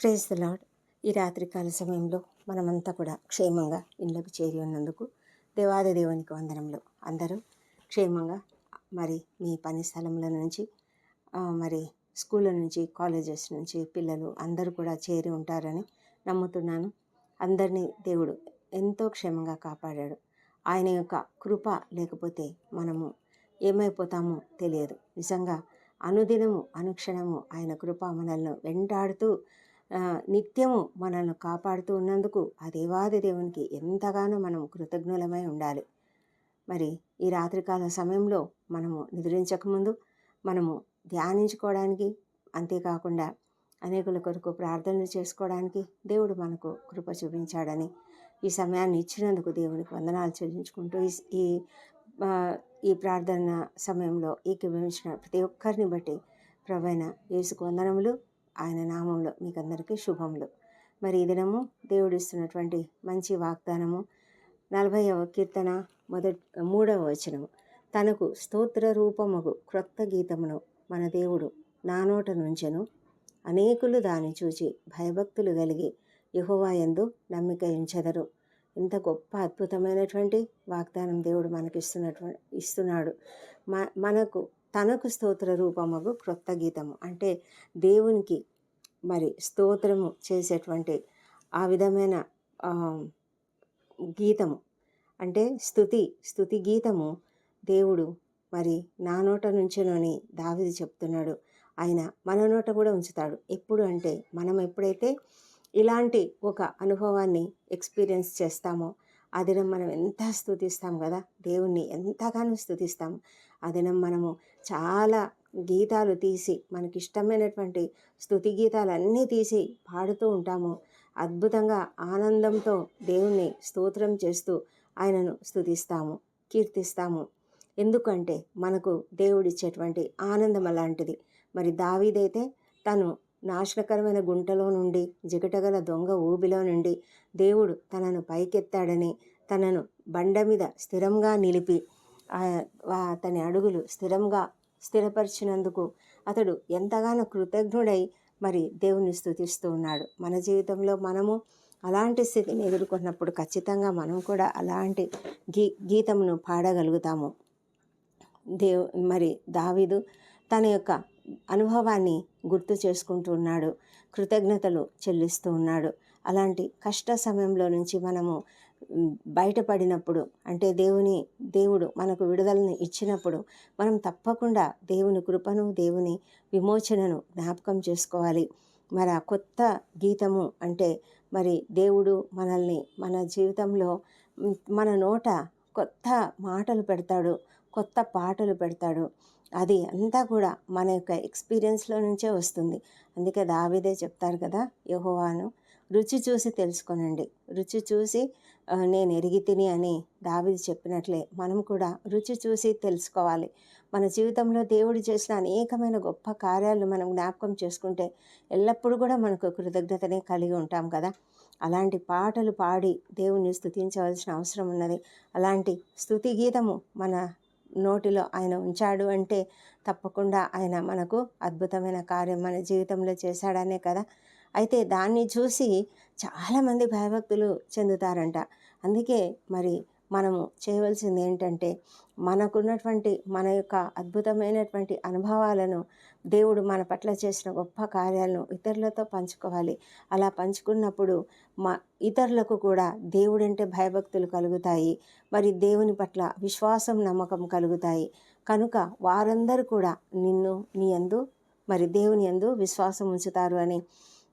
Praise the lord ఈ రాత్రికాల సమయంలో మనమంతా కూడా క్షేమంగా ఇళ్ళకు చేరి ఉన్నందుకు దేవాది దేవునికి వందనములు. అందరూ క్షేమంగా మరి మీ పని స్థలముల నుంచి మరి స్కూళ్ళ నుంచి కాలేజెస్ నుంచి పిల్లలు అందరూ కూడా చేరి ఉంటారని నమ్ముతున్నాను. అందరినీ దేవుడు ఎంతో క్షేమంగా కాపాడాడు. ఆయన యొక్క కృప లేకపోతే మనము ఏమైపోతామో తెలియదు. నిజంగా అనుదినము అనుక్షణము ఆయన కృప మనల్ని వెంటాడుతూ నిత్యము మనల్ని కాపాడుతూ ఉన్నందుకు ఆ దేవాది దేవునికి ఎంతగానో మనం కృతజ్ఞులమై ఉండాలి. మరి ఈ రాత్రికాల సమయంలో మనము నిద్రించకముందు మనము ధ్యానించుకోవడానికి అంతేకాకుండా అనేకుల కొరకు ప్రార్థనలు చేసుకోవడానికి దేవుడు మనకు కృప చూపించాడని ఈ సమయాన్ని ఇచ్చినందుకు దేవునికి వందనాలు చెల్లించుకుంటూ ఈ ఈ ప్రార్థన సమయంలో ఏకీభవించిన ప్రతి ఒక్కరిని బట్టి ప్రవైన యేసుకు వందనములు. ఆయన నామంలో మీకు అందరికీ శుభములు. మరి ఈ దినము దేవుడిస్తున్నటువంటి మంచి వాగ్దానము నలభైవ కీర్తన మొదటి మూడవ వచనము. తనకు స్తోత్ర రూపముగు క్రొత్త గీతమును మన దేవుడు నా నోట నుంచెను. అనేకులు దాన్ని చూచి భయభక్తులు కలిగి యహోవాయందు నమ్మిక ఉంచెదరు ఇంత గొప్ప అద్భుతమైనటువంటి వాగ్దానం దేవుడు మనకిస్తున్నటువంటి ఇస్తున్నాడు. మ మనకు తనకు స్తోత్ర రూపముగు క్రొత్త గీతము. అంటే దేవునికి మరి స్తోత్రము చేసేటువంటి ఆ విధమైన గీతము. అంటే స్థుతి స్థుతి గీతము దేవుడు మరి నా నోట నుంచినని దావిది చెప్తున్నాడు. ఆయన మన నోట కూడా ఉంచుతాడు. ఎప్పుడు అంటే మనం ఎప్పుడైతే ఇలాంటి ఒక అనుభవాన్ని ఎక్స్పీరియన్స్ చేస్తామో అది మనం ఎంత స్థుతిస్తాం కదా? దేవుణ్ణి ఎంతగానో స్థుతిస్తాం ఆ దినం మనము చాలా గీతాలు తీసి మనకి ఇష్టమైనటువంటి స్థుతి గీతాలన్నీ తీసి పాడుతూ ఉంటాము. అద్భుతంగా ఆనందంతో దేవుణ్ణి స్తోత్రం చేస్తూ ఆయనను స్థుతిస్తాము కీర్తిస్తాము. ఎందుకంటే మనకు దేవుడిచ్చేటువంటి ఆనందం అలాంటిది. మరి దావీదైతే తను నాశనకరమైన గుంటలో నుండి జిగటగల దొంగ ఊబిలో నుండి దేవుడు తనను పైకెత్తాడని తనను బండ మీద స్థిరంగా నిలిపి అతని అడుగులు స్థిరంగా స్థిరపరిచినందుకు అతడు ఎంతగానో కృతజ్ఞుడై మరి దేవుని స్థుతిస్తూ ఉన్నాడు. మన జీవితంలో మనము అలాంటి స్థితిని ఎదుర్కొన్నప్పుడు ఖచ్చితంగా మనం కూడా అలాంటి గీ గీతమును పాడగలుగుతాము. దేవు మరి దావీదు తన యొక్క అనుభవాన్ని గుర్తు చేసుకుంటూ ఉన్నాడు. కృతజ్ఞతలు చెల్లిస్తూ ఉన్నాడు. అలాంటి కష్ట సమయంలో నుంచి మనము బయటపడినప్పుడు అంటే దేవుని దేవుడు మనకు విడుదలని ఇచ్చినప్పుడు మనం తప్పకుండా దేవుని కృపను దేవుని విమోచనను జ్ఞాపకం చేసుకోవాలి. మరి ఆ కొత్త గీతము అంటే మరి దేవుడు మనల్ని మన జీవితంలో మన నోట కొత్త మాటలు పెడతాడు కొత్త పాటలు పెడతాడు. అది అంతా కూడా మన యొక్క ఎక్స్పీరియన్స్లో నుంచే వస్తుంది. అందుకే దావిదే చెప్తారు కదా యహోవాను రుచి చూసి తెలుసుకోనండి. రుచి చూసి నేను ఎరిగి తిని అని దావిది చెప్పినట్లే. మనం కూడా రుచి చూసి తెలుసుకోవాలి. మన జీవితంలో దేవుడు చేసిన అనేకమైన గొప్ప కార్యాలు మనం జ్ఞాపకం చేసుకుంటే ఎల్లప్పుడూ కూడా మనకు కృతజ్ఞతనే కలిగి ఉంటాం కదా. అలాంటి పాటలు పాడి దేవుణ్ణి స్థుతించవలసిన అవసరం ఉన్నది. అలాంటి స్థుతి గీతము మన నోటిలో ఆయన ఉంచాడు అంటే తప్పకుండా ఆయన మనకు అద్భుతమైన కార్యం మన జీవితంలో చేశాడనే కదా. అయితే దాన్ని చూసి చాలామంది భయభక్తులు చెందుతారంట. అందుకే మరి మనము చేయవలసింది ఏంటంటే మనకున్నటువంటి మన యొక్క అద్భుతమైనటువంటి అనుభవాలను దేవుడు మన పట్ల చేసిన గొప్ప కార్యాలను ఇతరులతో పంచుకోవాలి. అలా పంచుకున్నప్పుడు మా ఇతరులకు కూడా దేవుడంటే భయభక్తులు కలుగుతాయి. మరి దేవుని పట్ల విశ్వాసం నమ్మకం కలుగుతాయి. కనుక వారందరూ కూడా నిన్ను నీ యందు మరి దేవుని యందు విశ్వాసం ఉంచుతారు అని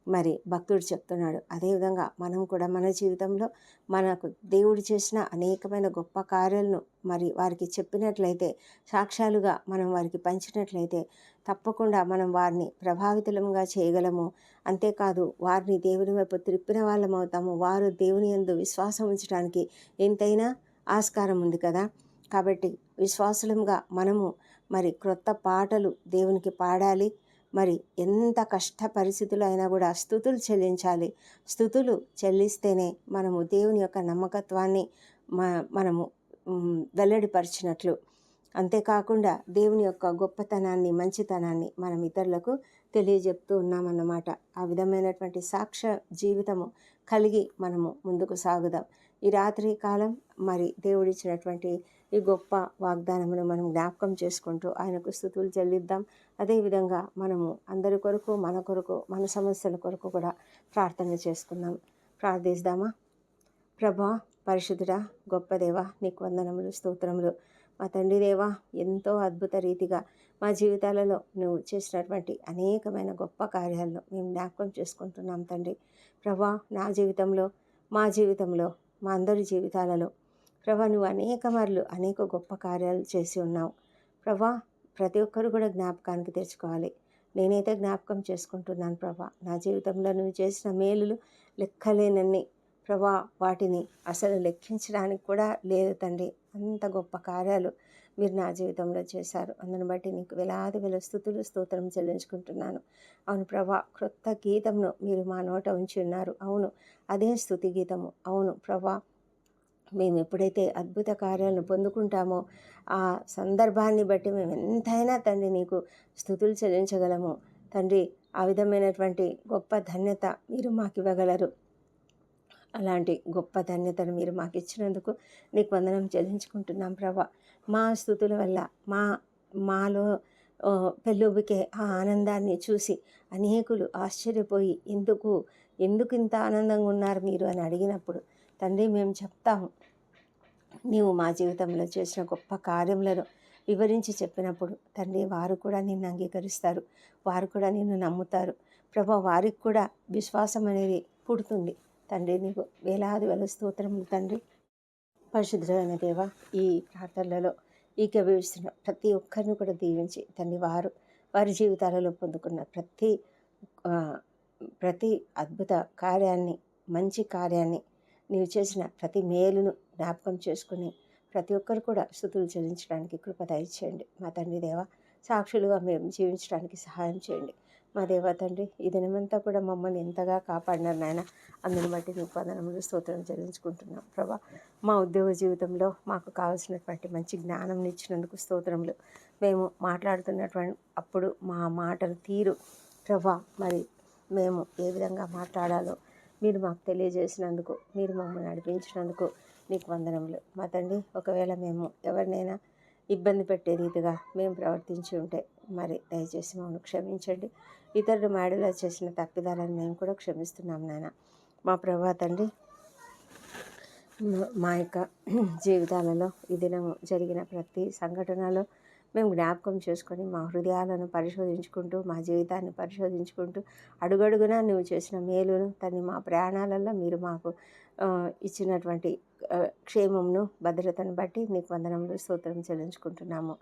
మరి భక్తుడు చెప్తున్నాడు. అదేవిధంగా మనం కూడా మన జీవితంలో మనకు దేవుడు చేసిన అనేకమైన గొప్ప కార్యాలను మరి వారికి చెప్పినట్లయితే సాక్ష్యాలుగా మనం వారికి పంచినట్లయితే తప్పకుండా మనం వారిని ప్రభావితులంగా చేయగలము. అంతేకాదు వారిని దేవుని వైపు త్రిప్పిన వాళ్ళం అవుతాము. వారు దేవుని యందు విశ్వాసం ఉంచడానికి ఎంతైనా ఆస్కారం ఉంది కదా. కాబట్టి విశ్వాసులంగా మనము మరి క్రొత్త పాటలు దేవునికి పాడాలి. మరి ఎంత కష్ట పరిస్థితులు అయినా కూడా స్థుతులు చెల్లించాలి. స్థుతులు చెల్లిస్తేనే మనము దేవుని యొక్క నమ్మకత్వాన్ని మ మనము వెల్లడిపరిచినట్లు. అంతేకాకుండా దేవుని యొక్క గొప్పతనాన్ని మంచితనాన్ని మనం ఇతరులకు తెలియజెప్తూ ఉన్నామన్నమాట. ఆ విధమైనటువంటి సాక్ష్య జీవితము కలిగి మనము ముందుకు సాగుదాం. ఈ రాత్రి కాలం మరి దేవుడిచ్చినటువంటి ఈ గొప్ప వాగ్దానమును మనం జ్ఞాపకం చేసుకుంటూ ఆయనకు స్థుతులు చెల్లిద్దాం. అదేవిధంగా మనము అందరి కొరకు మన కొరకు మన సమస్యల కొరకు కూడా ప్రార్థన చేసుకుందాం. ప్రార్థిస్తామా? ప్రభా పరిశుద్ధుడా గొప్ప దేవ నీకు వందనములు స్తోత్రములు. మా తండ్రి దేవా ఎంతో అద్భుత రీతిగా మా జీవితాలలో నువ్వు చేసినటువంటి అనేకమైన గొప్ప కార్యాలను మేము జ్ఞాపకం చేసుకుంటున్నాం తండ్రి. ప్రభా నా జీవితంలో మా జీవితంలో మా అందరి జీవితాలలో ప్రభా నువ్వు అనేక మార్లు అనేక గొప్ప కార్యాలు చేసి ఉన్నావు. ప్రభా ప్రతి ఒక్కరు కూడా జ్ఞాపకానికి తెచ్చుకోవాలి నేనైతే జ్ఞాపకం చేసుకుంటున్నాను ప్రభా. నా జీవితంలో నువ్వు చేసిన మేలులు లెక్కలేనన్ని. ప్రభా వాటిని అసలు లెక్కించడానికి కూడా లేదు తండ్రి. అంత గొప్ప కార్యాలు మీరు నా జీవితంలో చేశారు. అందుని బట్టి నీకు వేలాది వేల స్థుతులు స్తోత్రం చెల్లించుకుంటున్నాను. అవును ప్రభా క్రొత్త గీతంను మీరు మా నోట ఉంచి ఉన్నారు. అవును అదే స్థుతి గీతము. అవును ప్రభా మేము ఎప్పుడైతే అద్భుత కార్యాలను పొందుకుంటామో ఆ సందర్భాన్ని బట్టి మేము ఎంతైనా తండ్రి నీకు స్థుతులు చెల్లించగలము. తండ్రి ఆ విధమైనటువంటి గొప్ప ధన్యత మీరు మాకు ఇవ్వగలరు. అలాంటి గొప్ప ధన్యతను మీరు మాకు ఇచ్చినందుకు నీకు వందనం చెల్లించుకుంటున్నాం ప్రభా. మా స్థుతుల వల్ల మా మాలో ఆ, పెళ్ళుబికే ఆ ఆనందాన్ని చూసి అనేకులు ఆశ్చర్యపోయి ఎందుకు ఎందుకు ఇంత ఆనందంగా ఉన్నారు మీరు అని అడిగినప్పుడు తండ్రి మేము చెప్తాము. నీవు మా జీవితంలో చేసిన గొప్ప కార్యములను వివరించి చెప్పినప్పుడు తండ్రి వారు కూడా నిన్ను అంగీకరిస్తారు. వారు కూడా నిన్ను నమ్ముతారు. ప్రభా వారికి కూడా విశ్వాసం అనేది పుడుతుంది. తండ్రి నీకు వేలాది వేల స్తోత్రములు తండ్రి. పరిశుద్ధమైన దేవ ఈ ప్రార్థనలలో ఈకవేస్తున్న ప్రతి ఒక్కరిని కూడా దీవించి తండ్రి వారు వారి జీవితాలలో పొందుకున్న ప్రతి ప్రతి అద్భుత కార్యాన్ని మంచి కార్యాన్ని నీవు చేసిన ప్రతి మేలును జ్ఞాపకం చేసుకుని ప్రతి ఒక్కరు కూడా స్థుతులు చెల్లించడానికి కృప దయచేయండి. మా తండ్రి దేవ సాక్షులుగా మేము జీవించడానికి సహాయం చేయండి. మా దేవ తండ్రి ఈ దినమంతా కూడా మమ్మల్ని ఎంతగా కాపాడినారు నాయన అందుని బట్టి నీకు వందనములు స్తోత్రం చెల్లించుకుంటున్నాం. ప్రభా మా ఉద్యోగ జీవితంలో మాకు కావాల్సినటువంటి మంచి జ్ఞానం ఇచ్చినందుకు స్తోత్రములు. మేము మాట్లాడుతున్నటువంటి అప్పుడు మా మాటల తీరు. ప్రభా మరి మేము ఏ విధంగా మాట్లాడాలో మీరు మాకు తెలియజేసినందుకు మీరు మమ్మల్ని నడిపించినందుకు నీకు వందనములు. మా తండ్రి ఒకవేళ మేము ఎవరినైనా ఇబ్బంది పెట్టే రీతిగా మేము ప్రవర్తించి ఉంటే మరి దయచేసి మమ్మల్ని క్షమించండి. ఇతరుడు మాడిలో చేసిన తప్పిదాలను మేము కూడా క్షమిస్తున్నాం నాయన. మా ప్రభా తండ్రి మా యొక్క జీవితాలలో ఈ దినం జరిగిన ప్రతి సంఘటనలో మేము జ్ఞాపకం చేసుకొని మా హృదయాలను పరిశోధించుకుంటూ మా జీవితాన్ని పరిశోధించుకుంటూ అడుగడుగునా నువ్వు చేసిన మేలును తన్ని మా ప్రయాణాలలో మీరు మాకు ఇచ్చినటువంటి క్షేమంను క్షేమమును భద్రతను బట్టి నీకు వందనములు స్తోత్రం చెల్లించుకుంటున్నాము.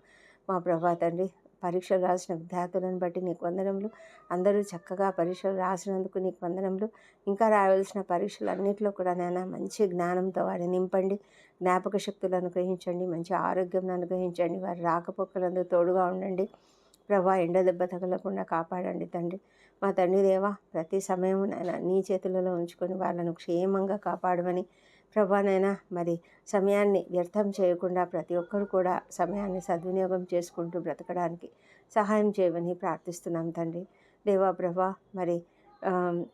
మా ప్రభా తండ్రి పరీక్షలు రాసిన విద్యార్థులను బట్టి నీకు వందనములు. అందరూ చక్కగా పరీక్షలు రాసినందుకు నీకు వందనములు. ఇంకా రాయాల్సిన పరీక్షలు అన్నింటిలో కూడా నాయన మంచి జ్ఞానంతో వారిని నింపండి. జ్ఞాపక శక్తులను అనుగ్రహించండి. మంచి ఆరోగ్యం అనుగ్రహించండి. వారి రాకపోకలందు తోడుగా ఉండండి. ప్రభా ఎండ దెబ్బ తగలకుండా కాపాడండి తండ్రి. మా తండ్రి దేవా ప్రతి సమయం నాయన నీ చేతులలో ఉంచుకొని వాళ్ళను క్షేమంగా కాపాడమని ప్రభానైనా మరి సమయాన్ని వ్యర్థం చేయకుండా ప్రతి ఒక్కరు కూడా సమయాన్ని సద్వినియోగం చేసుకుంటూ బ్రతకడానికి సహాయం చేయమని ప్రార్థిస్తున్నాం తండ్రి. దేవా ప్రభా మరి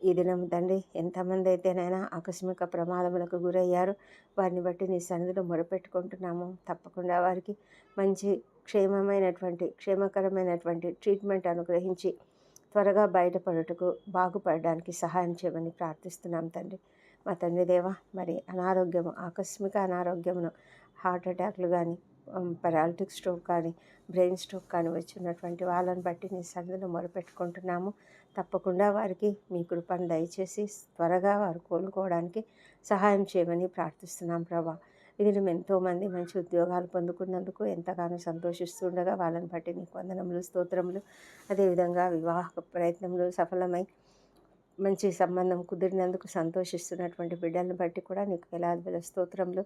ఈ దినం తండ్రి ఎంతమంది అయితేనైనా ఆకస్మిక ప్రమాదములకు గురయ్యారు. వారిని బట్టి నీ సన్నిధిలో మొరపెట్టుకుంటున్నాము. తప్పకుండా వారికి మంచి క్షేమమైనటువంటి క్షేమకరమైనటువంటి ట్రీట్మెంట్ అనుగ్రహించి త్వరగా బయటపడుటకు బాగుపడడానికి సహాయం చేయమని ప్రార్థిస్తున్నాం తండ్రి. మా తండ్రి దేవ మరి అనారోగ్యము ఆకస్మిక అనారోగ్యమును హార్ట్ అటాక్లు కానీ పెరాలిటిక్ స్ట్రోక్ కానీ బ్రెయిన్ స్ట్రోక్ కానీ వచ్చినటువంటి వాళ్ళని బట్టి నీ సన్నిధిలో మొరపెట్టుకుంటున్నాము. తప్పకుండా వారికి మీ కృపను దయచేసి త్వరగా వారు కోలుకోవడానికి సహాయం చేయమని ప్రార్థిస్తున్నాం ప్రభా. ఇది ఎంతోమంది మంచి ఉద్యోగాలు పొందుకున్నందుకు ఎంతగానో సంతోషిస్తుండగా వాళ్ళని బట్టి నీకు వందనములు స్తోత్రములు. అదేవిధంగా వివాహ ప్రయత్నంలో సఫలమై మంచి సంబంధం కుదిరినందుకు సంతోషిస్తున్నటువంటి బిడ్డలను బట్టి కూడా నీకు వేలాది వేల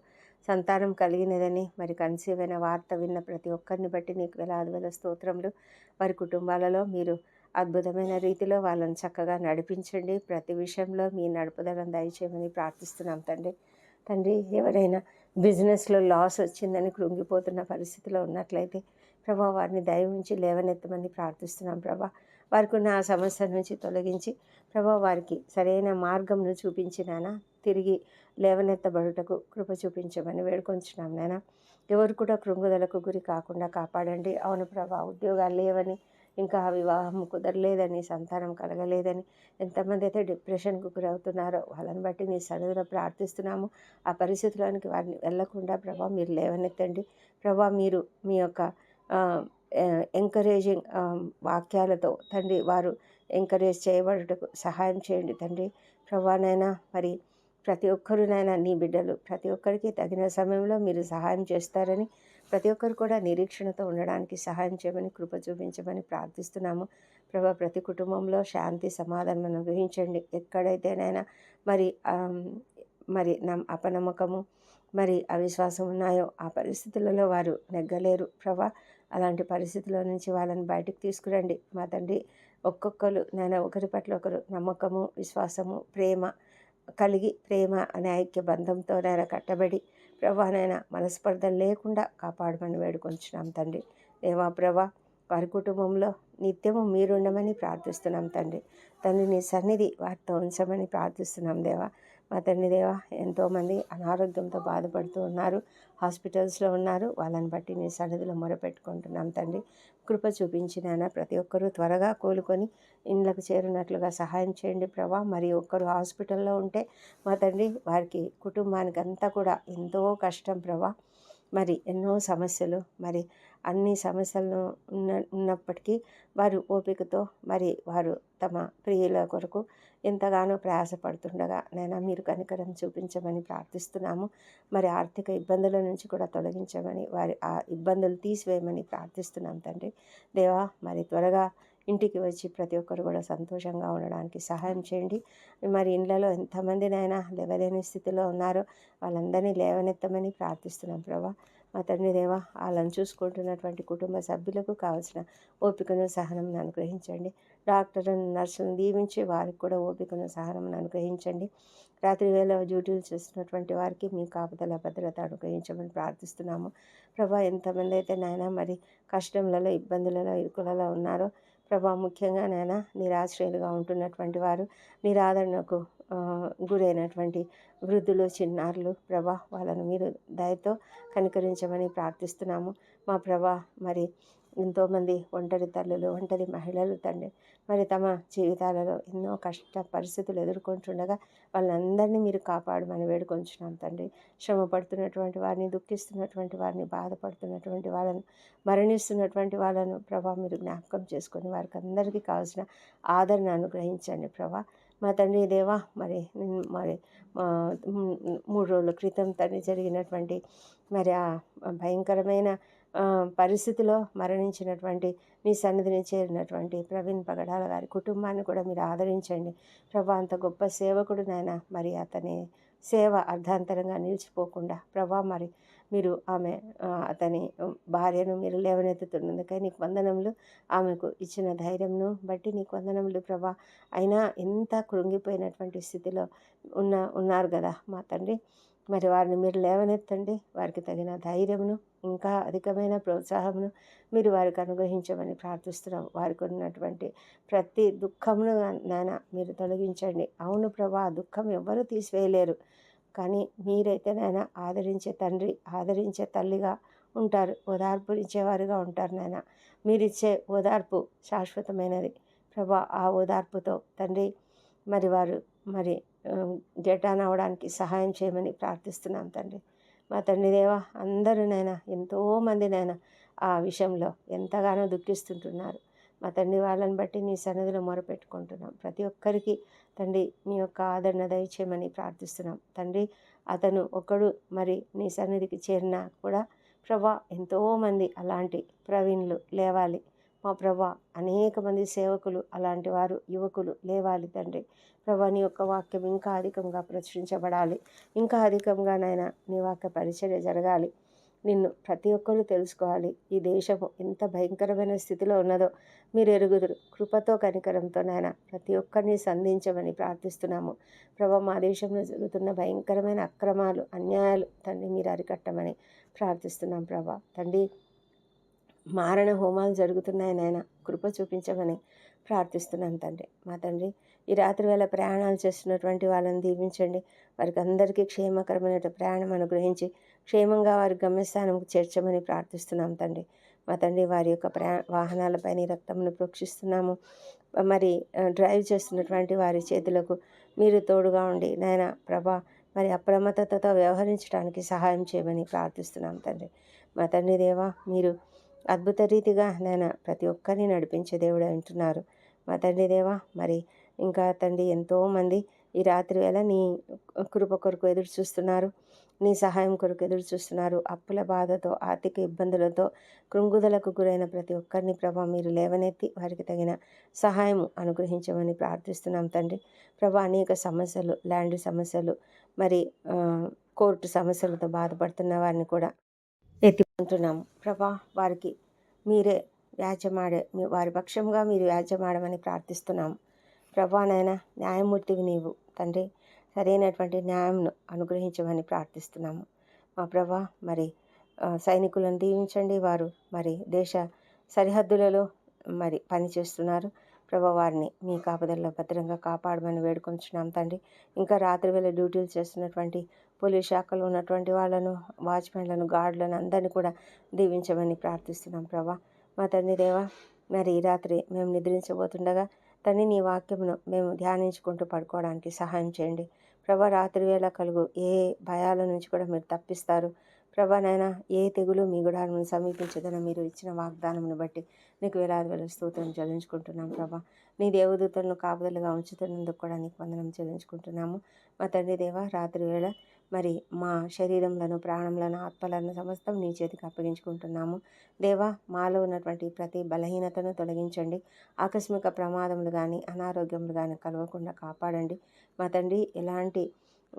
సంతానం కలిగినదని మరి కన్సీవ్ అయిన వార్త విన్న ప్రతి ఒక్కరిని బట్టి నీకు వేలాది వేల స్తోత్రములు. వారి కుటుంబాలలో మీరు అద్భుతమైన రీతిలో వాళ్ళని చక్కగా నడిపించండి. ప్రతి విషయంలో మీ నడుపుదలను దయచేయమని ప్రార్థిస్తున్నాం తండ్రి. తండ్రి ఎవరైనా బిజినెస్లో లాస్ వచ్చిందని కృంగిపోతున్న పరిస్థితిలో ఉన్నట్లయితే ప్రభా వారిని దయ ఉంచి లేవనెత్తమని ప్రార్థిస్తున్నాం ప్రభా. వారికి ఉన్న ఆ సమస్య నుంచి తొలగించి ప్రభా వారికి సరైన మార్గంను చూపించినానా తిరిగి లేవనెత్తబడుటకు కృప చూపించమని వేడుకొంచున్నాం నాయన ఎవరు కూడా కృంగుదలకు గురి కాకుండా కాపాడండి. అవును ప్రభా ఉద్యోగాలు లేవని ఇంకా వివాహం కుదరలేదని సంతానం కలగలేదని ఎంతమంది అయితే డిప్రెషన్కు గురవుతున్నారో వాళ్ళని బట్టి నీ సన్నిధిలో ప్రార్థిస్తున్నాము. ఆ పరిస్థితుల్లోనికి వారిని వెళ్ళకుండా ప్రభా మీరు లేవనెత్తండి. ప్రభా మీరు మీ యొక్క ఎంకరేజింగ్ వాక్యాలతో తండ్రి వారు ఎంకరేజ్ చేయబడుటకు సహాయం చేయండి తండ్రి. ప్రభానైనా మరి ప్రతి ఒక్కరునైనా నీ బిడ్డలు ప్రతి ఒక్కరికి తగిన సమయంలో మీరు సహాయం చేస్తారని ప్రతి ఒక్కరు కూడా నిరీక్షణతో ఉండడానికి సహాయం చేయమని కృప చూపించమని ప్రార్థిస్తున్నాము. ప్రభా ప్రతి కుటుంబంలో శాంతి సమాధానం అనుగ్రహించండి. ఎక్కడైతేనైనా మరి మరి నమ్ అపనమ్మకము మరి అవిశ్వాసం ఉన్నాయో ఆ పరిస్థితులలో వారు నెగ్గలేరు. ప్రభా అలాంటి పరిస్థితుల్లో నుంచి వాళ్ళని బయటకు తీసుకురండి. మా తండ్రి ఒక్కొక్కరు నేను ఒకరి పట్ల ఒకరు నమ్మకము విశ్వాసము ప్రేమ కలిగి ప్రేమ అనే ఐక్య బంధంతో నేను కట్టబడి ప్రభానైనా మనస్పర్ధలు లేకుండా కాపాడమని వేడుకొంచున్నాం తండ్రి. దేవా ప్రభా వారి కుటుంబంలో నిత్యము మీరుండమని ప్రార్థిస్తున్నాం తండ్రి. తండ్రి నీ సన్నిధి వారితో ఉంచమని ప్రార్థిస్తున్నాం దేవా. మా తండ్రి దేవ. ఎంతోమంది అనారోగ్యంతో బాధపడుతూ ఉన్నారు. హాస్పిటల్స్లో ఉన్నారు. వాళ్ళని బట్టి నీ సన్నిధిలో మొరపెట్టుకుంటున్నాం తండ్రి. కృప చూపించిన ప్రతి ఒక్కరూ త్వరగా కోలుకొని ఇండ్లకు చేరినట్లుగా సహాయం చేయండి ప్రభా. మరి ఒక్కరు హాస్పిటల్లో ఉంటే మా తండ్రి వారికి కుటుంబానికి అంతా కూడా ఎంతో కష్టం ప్రభా. మరి ఎన్నో సమస్యలు మరి అన్ని సమస్యలను ఉన్న ఉన్నప్పటికీ వారు ఓపికతో మరి వారు తమ ప్రియుల కొరకు ఎంతగానో ప్రయాసపడుతుండగా నైనా మీరు కనికరం చూపించమని ప్రార్థిస్తున్నాము. మరి ఆర్థిక ఇబ్బందుల నుంచి కూడా తొలగించమని వారి ఆ ఇబ్బందులు తీసివేయమని ప్రార్థిస్తున్నాం తండ్రి. దేవా మరి త్వరగా ఇంటికి వచ్చి ప్రతి ఒక్కరు కూడా సంతోషంగా ఉండడానికి సహాయం చేయండి. మరి ఇండ్లలో ఎంతమందినైనా లేవలేని స్థితిలో ఉన్నారో వాళ్ళందరినీ లేవనెత్తమని ప్రార్థిస్తున్నాం ప్రభా. మా తండ్రి దేవ వాళ్ళని చూసుకుంటున్నటువంటి కుటుంబ సభ్యులకు కావాల్సిన ఓపికను సహనం అనుగ్రహించండి. డాక్టర్లను నర్సులను దీవించి వారికి కూడా ఓపికను సహనం అనుగ్రహించండి. రాత్రి వేళ డ్యూటీలు చేస్తున్నటువంటి వారికి మీ కాపుదల భద్రత అనుగ్రహించమని ప్రార్థిస్తున్నాము. ప్రభా ఎంతమంది అయితే నాయన మరి కష్టంలలో ఇబ్బందులలో ఇరుకులలో ఉన్నారో ప్రభా ముఖ్యంగా నాయన నిరాశ్రయులుగా ఉంటున్నటువంటి వారు నిరాదరణకు గురైనటువంటి వృద్ధులు చిన్నారులు ప్రభా వాళ్ళను మీరు దయతో కనికరించమని ప్రార్థిస్తున్నాము. మా ప్రభా మరి ఎంతోమంది ఒంటరి తల్లులు ఒంటరి మహిళలు తండ్రి. మరి తమ జీవితాలలో ఎన్నో కష్ట పరిస్థితులు ఎదుర్కొంటుండగా వాళ్ళందరినీ మీరు కాపాడమని వేడుకొంచున్నాం తండ్రి. శ్రమ పడుతున్నటువంటి వారిని దుఃఖిస్తున్నటువంటి వారిని బాధపడుతున్నటువంటి వాళ్ళను మరణిస్తున్నటువంటి వాళ్ళను ప్రభా మీరు జ్ఞాపకం చేసుకొని వారికి అందరికీ కావాల్సిన ఆదరణ అనుగ్రహించండి ప్రభా. మా తండ్రి దేవా మరి మరి మూడు రోజుల క్రితం తండ్రి జరిగినటువంటి మరి ఆ భయంకరమైన పరిస్థితిలో మరణించినటువంటి మీ సన్నిధిని చేరినటువంటి ప్రవీణ్ పగడాల గారి కుటుంబాన్ని కూడా మీరు ఆదరించండి. ప్రభా అంత గొప్ప సేవకుడు నాయన. మరి అతని సేవ అర్ధాంతరంగా నిలిచిపోకుండా ప్రభా మరి మీరు ఆమె అతని భార్యను మీరు లేవనెత్తుతున్నందుకై నీకు వందనములు. ఆమెకు ఇచ్చిన ధైర్యంను బట్టి నీకు వందనములు ప్రభా. అయినా ఎంత కృంగిపోయినటువంటి స్థితిలో ఉన్న ఉన్నారు కదా మా తండ్రి. మరి వారిని మీరు లేవనెత్తండి. వారికి తగిన ధైర్యమును ఇంకా అధికమైన ప్రోత్సాహమును మీరు వారికి అనుగ్రహించమని ప్రార్థిస్తున్నాం వారికి ఉన్నటువంటి ప్రతి దుఃఖమును నాయన మీరు తొలగించండి. అవును ప్రభా దుఃఖం ఎవ్వరూ తీసివేయలేరు. కానీ మీరైతే నాయన ఆదరించే తండ్రి ఆదరించే తల్లిగా ఉంటారు. ఓదార్పు ఇచ్చేవారుగా ఉంటారు నాయన. మీరిచ్చే ఓదార్పు శాశ్వతమైనది. ప్రభా ఆ ఓదార్పుతో తండ్రి మరి వారు మరి గెటాన్ అవడానికి సహాయం చేయమని ప్రార్థిస్తున్నాం తండ్రి. మా తండ్రి దేవ అందరూనైనా ఎంతోమందినైనా ఆ విషయంలో ఎంతగానో దుఃఖిస్తుంటున్నారు. మా తండ్రి వాళ్ళని బట్టి నీ సన్నిధిలో మొరపెట్టుకుంటున్నాం. ప్రతి ఒక్కరికి తండ్రి మీ యొక్క ఆదరణ దయచేయమని ప్రార్థిస్తున్నాం. తండ్రి అతను ఒకడు మరి నీ సన్నిధికి చేరినా కూడా ప్రభా ఎంతోమంది అలాంటి ప్రవీణులు లేవాలి. మా ప్రభా అనేక మంది సేవకులు అలాంటి వారు యువకులు లేవాలి తండ్రి. ప్రభా నీ యొక్క వాక్యం ఇంకా అధికంగా ప్రచురించబడాలి. ఇంకా అధికంగా నాయన నీ వాక్య పరిచర్య జరగాలి. నిన్ను ప్రతి ఒక్కరూ తెలుసుకోవాలి. ఈ దేశము ఎంత భయంకరమైన స్థితిలో ఉన్నదో మీరు ఎరుగుదురు. కృపతో కనికరంతో నాయన ప్రతి ఒక్కరిని సంధించమని ప్రార్థిస్తున్నాము. ప్రభా మా దేశంలో జరుగుతున్న భయంకరమైన అక్రమాలు అన్యాయాలు తండ్రి మీరు అరికట్టమని ప్రార్థిస్తున్నాం ప్రభా. తండ్రి మారణ హోమాలు జరుగుతున్నాయి నాయన. కృప చూపించమని ప్రార్థిస్తున్నాం తండ్రి. మా తండ్రి ఈ రాత్రి వేళ ప్రయాణాలు చేస్తున్నటువంటి వాళ్ళని దీవించండి. వారికి అందరికీ క్షేమకరమైన ప్రయాణం అనుగ్రహించి క్షేమంగా వారి గమ్యస్థానంకు చేర్చమని ప్రార్థిస్తున్నాం తండ్రి. మా తండ్రి వారి యొక్క ప్రయా వాహనాలపై రక్తమును ప్రోక్షిస్తున్నాము. మరి డ్రైవ్ చేస్తున్నటువంటి వారి చేతులకు మీరు తోడుగా ఉండి నాయన ప్రభా మరి అప్రమత్తతతో వ్యవహరించడానికి సహాయం చేయమని ప్రార్థిస్తున్నాం తండ్రి. మా తండ్రి దేవా మీరు అద్భుత రీతిగా నాయన ప్రతి ఒక్కరిని నడిపించే దేవుడు అంటున్నారు. మా తండ్రి దేవా మరి ఇంకా తండ్రి ఎంతోమంది ఈ రాత్రి వేళ నీ కృప కొరకు ఎదురు చూస్తున్నారు నీ సహాయం కొరకు ఎదురు చూస్తున్నారు. అప్పుల బాధతో ఆర్థిక ఇబ్బందులతో కృంగుదలకు గురైన ప్రతి ఒక్కరిని ప్రభా మీరు లేవనెత్తి వారికి తగిన సహాయం అనుగ్రహించమని ప్రార్థిస్తున్నాం తండ్రి. ప్రభా అనేక సమస్యలు ల్యాండ్ సమస్యలు మరి కోర్టు సమస్యలతో బాధపడుతున్న వారిని కూడా ఎత్తుకుంటున్నాము. ప్రభా వారికి మీరే వ్యాజ్యమాడే మీ వారి పక్షంగా మీరు వ్యాజ్యమాడమని ప్రార్థిస్తున్నాము. ప్రభా నాయన న్యాయమూర్తివి నీవు. తండ్రి సరైనటువంటి న్యాయంను అనుగ్రహించమని ప్రార్థిస్తున్నాము. మా ప్రభా మరి సైనికులను దీవించండి. వారు మరి దేశ సరిహద్దులలో మరి పనిచేస్తున్నారు. ప్రభా వారిని మీ కాపుదల్లో భద్రంగా కాపాడమని వేడుకొంచున్నాం తండ్రి. ఇంకా రాత్రి వేళ డ్యూటీలు చేస్తున్నటువంటి పోలీస్ శాఖలో ఉన్నటువంటి వాళ్ళను వాచ్మెన్లను గార్డులను అందరినీ కూడా దీవించమని ప్రార్థిస్తున్నాం ప్రభా. మా తండ్రి దేవా మరి ఈ రాత్రి మేము నిద్రించబోతుండగా తండ్రి నీ వాక్యమును మేము ధ్యానించుకుంటూ పడుకోవడానికి సహాయం చేయండి. ప్రభా రాత్రి వేళ కలుగు ఏ భయాల నుంచి కూడా మీరు తప్పిస్తారు. ప్రభా ఏ తెగులు మీ గుడాలను సమీపించదని మీరు ఇచ్చిన వాగ్దానమును బట్టి నీకు వేలాది వేల స్తోత్రం చెల్లించుకుంటున్నాం ప్రభా. నీ దేవదూతలను కాపుదలుగా ఉంచుతున్నందుకు కూడా నీకు వందనం చెల్లించుకుంటున్నాము. మా తండ్రి దేవ రాత్రి వేళ మరి మా శరీరంలోను ప్రాణంలను ఆత్మలను సమస్తం నీ చేతికి అప్పగించుకుంటున్నాము. దేవా మాలో ఉన్నటువంటి ప్రతి బలహీనతను తొలగించండి. ఆకస్మిక ప్రమాదములు కానీ అనారోగ్యములు కానీ కలవకుండా కాపాడండి. మా తండ్రి ఎలాంటి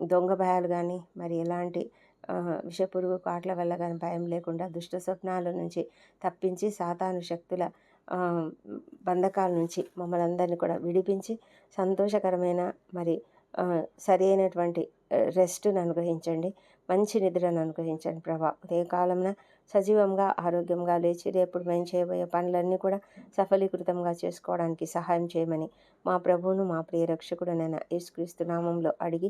దొంగ భయాలు కానీ మరి ఎలాంటి విషపురుగు కాట్ల వల్ల కానీ భయం లేకుండా దుష్ట స్వప్నాల నుంచి తప్పించి సాతాను శక్తుల బంధకాల నుంచి మమ్మల్ని అందరినీ కూడా విడిపించి సంతోషకరమైన మరి సరి అయినటువంటి రెస్ట్ను అనుగ్రహించండి. మంచి నిద్రను అనుగ్రహించండి ప్రభా. ఉదయకాలంన సజీవంగా ఆరోగ్యంగా లేచి రేపు మేము చేయబోయే పనులన్నీ కూడా సఫలీకృతంగా చేసుకోవడానికి సహాయం చేయమని మా ప్రభువును మా ప్రియ రక్షకుడనైన యేసుక్రీస్తు నామంలో అడిగి